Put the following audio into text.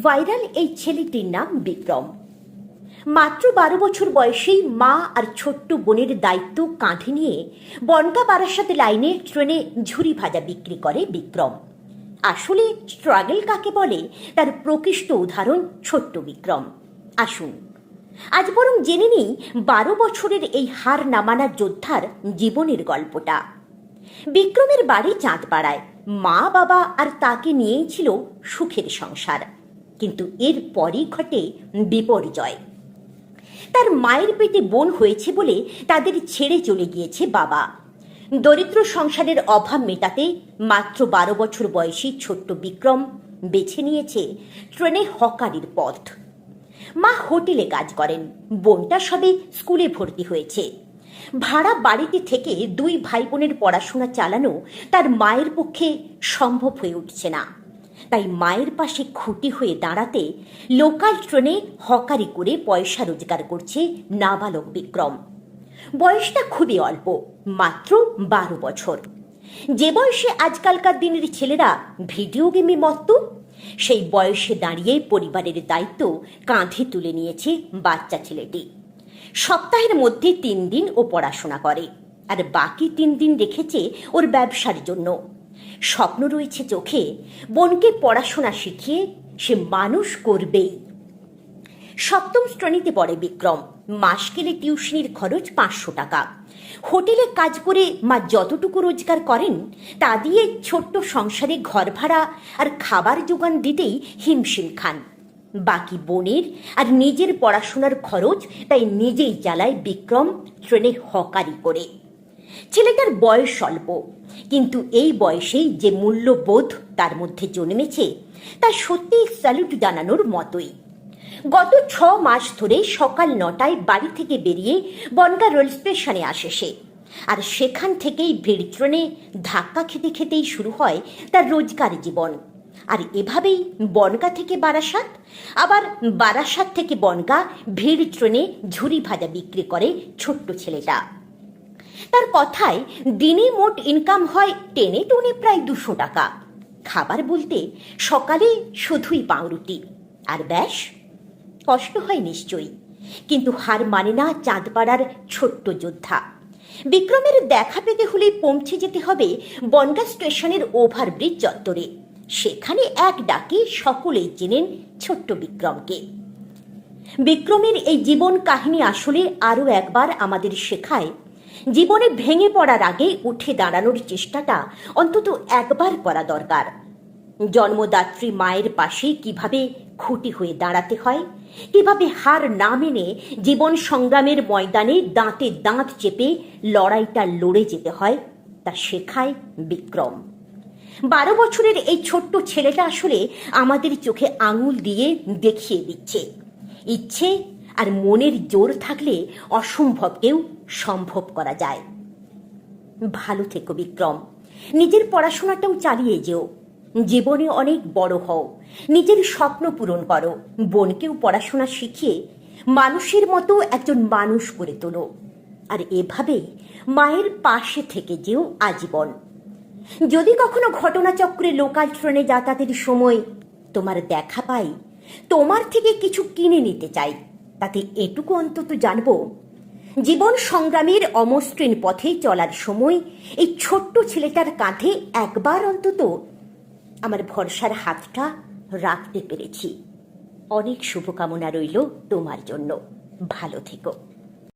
Viral এই ছেলেটির নাম বিক্রম। মাত্র বারো বছর বয়সেই মা আর ছোট্ট বোনের দায়িত্ব কাঁধে নিয়ে বনগা বারাসাত লাইনে ট্রেনে ঝুরি ভাজা বিক্রি করে বিক্রম। আসলে স্ট্রাগল কাকে বলে তার প্রকৃষ্ট উদাহরণ ছোট্ট বিক্রম। আসুন, আজ বরং জেনে নিই বারো বছরের এই হার নামানা যোদ্ধার জীবনের গল্পটা। বিক্রমের বাড়ি চাঁদপাড়ায়। মা, বাবা আর তাকে নিয়েই ছিল সুখের সংসার। কিন্তু এর পরই ঘটে বিপর্যয়। তার মায়ের পেটে বোন হয়েছে বলে তাদের ছেড়ে চলে গিয়েছে বাবা। দরিদ্র সংসারের অভাব মেটাতে মাত্র বারো বছর বয়সী ছোট্ট বিক্রম বেছে নিয়েছে ট্রেনে হকারির পথ। মা হোটেলে কাজ করেন, বোনটা সবে স্কুলে ভর্তি হয়েছে। ভাড়া বাড়িতে থেকে দুই ভাই বোনের পড়াশোনা চালানো তার মায়ের পক্ষে সম্ভব হয়ে উঠছে না। তাই মায়ের পাশে খুঁটি হয়ে দাঁড়াতে লোকাল ট্রেনে হকারি করে পয়সা রোজগার করছে নাবালক বিক্রম। বয়সটা খুবই অল্প, মাত্র বারো বছর। যে বয়সে আজকালকার দিনের ছেলেরা ভিডিও গেমে মত্ত, সেই বয়সে দাঁড়িয়ে পরিবারের দায়িত্ব কাঁধে তুলে নিয়েছে বাচ্চা ছেলেটি। সপ্তাহের মধ্যে তিন দিন ও পড়াশোনা করে, আর বাকি তিন দিন রেখেছে ওর ব্যবসার জন্য। স্বপ্ন রয়েছে চোখে, বোনকে পড়াশোনা শিখিয়ে সে মানুষ করবেই। সপ্তম শ্রেণীতে পড়ে বিক্রম। মাস গেলে টিউশনির খরচ পাঁচশো টাকা। হোটেলে কাজ করে মা যতটুকু রোজগার করেন, তা দিয়ে ছোট্ট সংসারে ঘর ভাড়া আর খাবার জোগান দিতেই হিমশিম খান। বাকি বোনের আর নিজের পড়াশোনার খরচ তাই নিজেই চালায় বিক্রম, ট্রেনে হকারি করে। ছেলেটার বয়স অল্প। কিন্তু এই বয়সেই যে মূল্যবোধ তার মধ্যে জন্মেছে, তা সত্যিই স্যালুট জানানোর মতোই। গত ছ মাস ধরে সকাল নটায় বাড়ি থেকে বেরিয়ে বনগা রেল স্টেশনে আসে সে। আর সেখান থেকেই ভিড় ট্রেনে ধাক্কা খেতে খেতেই শুরু হয় তার রোজগার জীবন। আর এভাবেই বনগা থেকে বারাসাত, আবার বারাসাত থেকে বনগা ভিড় ট্রেনে ঝুড়ি ভাজা বিক্রি করে ছোট্ট ছেলেটা। তার কথায় দিনে মোট ইনকাম হয় টেনে টুনে প্রায় দুশো টাকা। খাবার বলতে সকালে শুধুই পাউরুটি। আর ব্যাস, কষ্ট হয় নিশ্চয়ই। কিন্তু হার মানে না চাঁদপাড়ার ছোট্ট যোদ্ধা। বিক্রমের দেখা পেতে হলে পৌঁছে যেতে হবে বনগা স্টেশনের ওভারব্রিজ চত্বরে। সেখানে এক ডাকে সকলেই চেনেন ছোট্ট বিক্রমকে। বিক্রমের এই জীবন কাহিনী আসলে আরও একবার আমাদের শেখায় জীবনে ভেঙে পড়ার আগে উঠে দাঁড়ানোর চেষ্টাটা অন্তত একবার করা দরকার। জন্মদাত্রী মায়ের পাশে কীভাবে খুঁটি হয়ে দাঁড়াতে হয়, কীভাবে হার না মেনে জীবন সংগ্রামের ময়দানে দাঁতে দাঁত চেপে লড়াইটা লড়ে যেতে হয়, তা শেখায় বিক্রম। বারো বছরের এই ছোট্ট ছেলেটা আসলে আমাদের চোখে আঙুল দিয়ে দেখিয়ে দিচ্ছে। ইচ্ছে আর মনের জোর থাকলে অসম্ভবকেও সম্ভব করা যায়। ভালো থেকো, বিক্রম। নিজের পড়াশোনাটাও চালিয়ে যেও। জীবনে অনেক বড় হও। নিজের স্বপ্ন পূরণ করো। বোনকেও পড়াশোনা শিখিয়ে মানুষের মতো একজন মানুষ করে তোলো। আর এভাবেই মায়ের পাশে থেকে যেও আজীবন। যদি কখনো ঘটনাচক্রে লোকাল ট্রেনে যাতায়াতের সময় তোমার দেখা পাই, তোমার থেকে কিছু কিনে নিতে চাই, তাতে এটুকু অন্তত জানব জীবন সংগ্রামের অমসৃণ পথে চলার সময় এই ছোট্ট ছেলেটার কাঁধে একবার অন্তত আমার ভরসার হাতটা রাখতে পেরেছি। অনেক শুভকামনা রইল তোমার জন্য। ভালো থেকো।